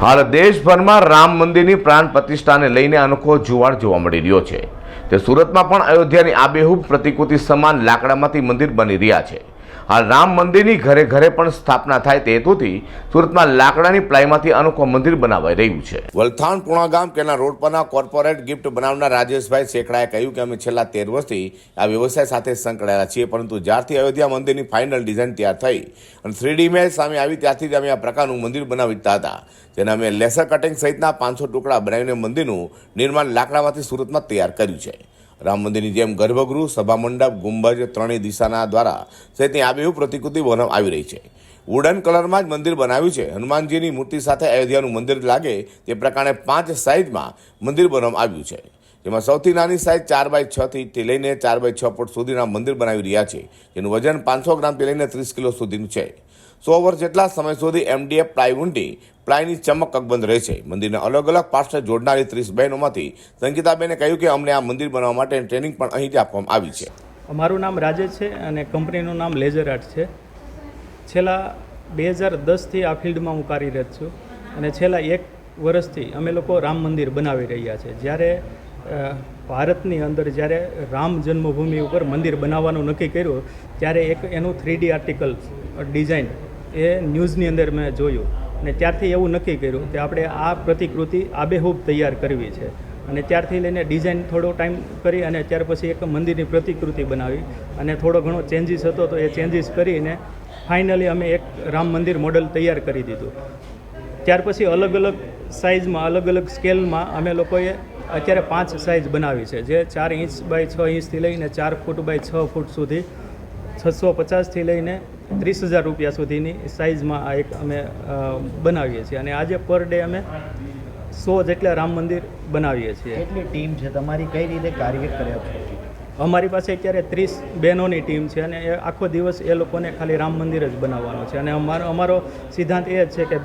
હાલ દેશભરમાં રામ મંદિરની પ્રાણ પ્રતિષ્ઠાને લઈને અનોખો જુવાળ જોવા મળી રહ્યો છે. તે સુરતમાં પણ અયોધ્યાની આબેહૂબ પ્રતિકૃતિ સમાન લાકડામાંથી મંદિર બની રહ્યા છે. હાલ રામ મંદિરની ઘરે ઘરે પણ સ્થાપના થાય તે હેતુથી સુરતમાં લાકડાની પ્લાયમાંથી અનોખો મંદિર બનાવાઈ રહ્યું છે. વલથાણ પુણા ગામ કેના રોડ પરના કોર્પોરેટ ગિફ્ટ બનાવનાર રાજેશભાઈ શેખડાએ કહ્યું કે અમે છેલ્લા તેર વર્ષથી આ વ્યવસાય સાથે સંકળાયેલા છીએ, પરંતુ જ્યારથી અયોધ્યા મંદિરની ફાઇનલ ડિઝાઇન તૈયાર થઈ અને થ્રીડી મેચ સામે આવી ત્યારથી જ અમે આ પ્રકારનું મંદિર બનાવીતા હતા, જેને અમે લેસર કટિંગ સહિતના પાંચસો ટુકડા બનાવીને મંદિરનું નિર્માણ લાકડામાંથી સુરતમાં તૈયાર કર્યું છે. રામ મંદિરની જેમ ગર્ભગૃહ, સભા મંડપ, ગુંબજ ત્રણેય દિશાના દ્વારા સહિતની આબેહૂબ પ્રતિકૃતિ બનાવ આવી રહી છે. વુડન કલરમાં જ મંદિર બનાવ્યું છે. હનુમાનજીની મૂર્તિ સાથે અયોધ્યાનું મંદિર લાગે તે પ્રકારે પાંચ સાઇઝમાં મંદિર બનાવવામાં આવ્યું છે. જેમાં સૌથી નાની સાઇઝ ચાર બાય છથી લઈને ચાર બાય છ ફૂટ સુધીના મંદિર બનાવી રહ્યા છે. જેનું વજન પાંચસો ગ્રામથી લઈને ત્રીસ કિલો સુધીનું છે. સો વર્ષ જેટલા સમય સુધી એમડીએફ પ્લાયવુડની પ્લાયની ચમક અકબંધ રહે છે. મંદિરના અલગ અલગ પાર્ટ્સને જોડનારી ત્રીસ બહેનોમાંથી સંગીતાબેને કહ્યું કે અમને આ મંદિર બનાવવા માટે ટ્રેનિંગ પણ અહીં આપવામાં આવી છે. અમારું નામ રાજેશ છે અને કંપનીનું નામ લેઝર આર્ટ છે. છેલ્લા બે હજાર દસથી આ ફિલ્ડમાં હું કાર્યરત છું અને છેલ્લા એક વર્ષથી અમે લોકો રામ મંદિર બનાવી રહ્યા છે. જ્યારે ભારતની અંદર જ્યારે રામ જન્મભૂમિ ઉપર મંદિર બનાવવાનું નક્કી કર્યું, ત્યારે એક એનું થ્રીડી આર્ટિકલ ડિઝાઇન એ ન્યૂઝની અંદર મેં જોયું. અને ત્યારથી એવું નક્કી કર્યું કે આપણે આ પ્રતિકૃતિ આબેહૂબ તૈયાર કરવી છે. અને ત્યારથી લઈને ડિઝાઇન થોડો ટાઈમ કરી અને ત્યાર પછી એક મંદિરની પ્રતિકૃતિ બનાવી. અને થોડો ઘણો ચેન્જીસ હતો તો એ ચેન્જીસ કરીને ફાઇનલી અમે એક રામ મંદિર મોડલ તૈયાર કરી દીધું. ત્યાર પછી અલગ અલગ સાઇઝમાં, અલગ અલગ સ્કેલમાં અમે લોકોએ અત્યારે પાંચ સાઇઝ બનાવી છે. જે ચાર ઇંચ બાય છ ઇંચથી લઈને ચાર ફૂટ બાય છ ફૂટ સુધી છસો પચાસથી લઈને ત્રીસ હજાર રૂપિયા સુધીની સાઇઝમાં આ એક અમે બનાવીએ છીએ. અને આજે પર ડે અમે સો જેટલા રામ મંદિર બનાવીએ છીએ. કેટલી ટીમ છે? તમારી કઈ રીતે કાર્ય કર્યા છો? અમારી પાસે અત્યારે ત્રીસ બહેનોની ટીમ છે અને એ આખો દિવસ એ લોકોને ખાલી રામ મંદિર જ બનાવવાનો છે. અને અમારો અમારો સિદ્ધાંત એ જ છે કે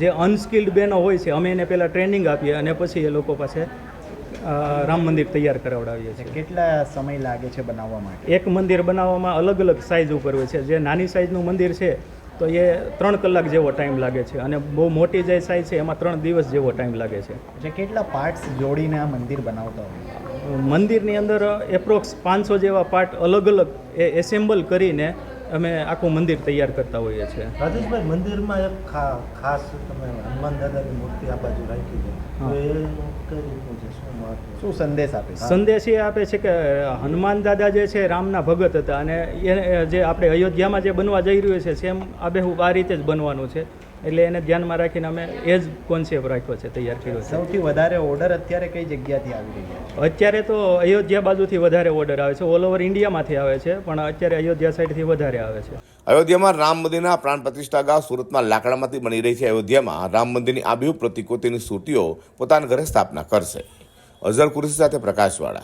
જે અનસ્કિલ્ડ બહેનો હોય છે અમે એને પહેલાં ટ્રેનિંગ આપીએ અને પછી એ લોકો પાસે રામ મંદિર તૈયાર કરાવડાવીએ છીએ. કેટલા સમય લાગે છે બનાવવા માટે? એક મંદિર બનાવવામાં અલગ અલગ સાઇઝ ઉપર હોય છે. જે નાની સાઇઝનું મંદિર છે તો એ ત્રણ કલાક જેવો ટાઈમ લાગે છે અને બહુ મોટી જે સાઇઝ છે એમાં ત્રણ દિવસ જેવો ટાઈમ લાગે છે. એટલે કેટલા પાર્ટ્સ જોડીને આ મંદિર બનાવતા હોય? મંદિરની અંદર એપ્રોક્સ પાંચસો જેવા પાર્ટ અલગ અલગ એ એસેમ્બલ કરીને અમે આખું મંદિર તૈયાર કરતા હોઈએ છીએ. રાજેશભાઈ મંદિરમાં એક ખાસ તમે હનુમાન દાદાની મૂર્તિ આ બાજુ રાખી છે. તો એ કઈ રીતનું છે? શું મહત્વ શું સંદેશ આપે? છે સંદેશ એ આપે છે કે હનુમાન દાદા જે છે રામના ભગત હતા અને એ જે આપણે અયોધ્યામાં જે બનવા જઈ રહ્યું છે સેમ આબેહૂબ આ રીતે જ બનવાનું છે. એટલે એને ધ્યાનમાં રાખીને અમે એ જ કોન્સેપ્ટ રાખ્યો છે તૈયાર કર્યો છે. સૌથી વધારે ઓર્ડર અત્યારે કઈ જગ્યાથી આવી રહ્યા છે? અત્યારે તો અયોધ્યા બાજુથી વધારે ઓર્ડર આવે છે ઓલ ઓવર ઇન્ડિયામાંથી આવે છે પણ અત્યારે અયોધ્યા સાઈડથી વધારે આવે છે. અયોધ્યામાં રામ મંદિરના પ્રાણ પ્રતિષ્ઠા અગાઉ સુરતમાં લાકડામાંથી બની રહી છે. અયોધ્યામાં રામ મંદિરની આબેહૂબ પ્રતિકૃતિની સૂટીઓ પોતાના ઘરે સ્થાપના કરશે. અઝર કુરેશી સાથે પ્રકાશવાળા.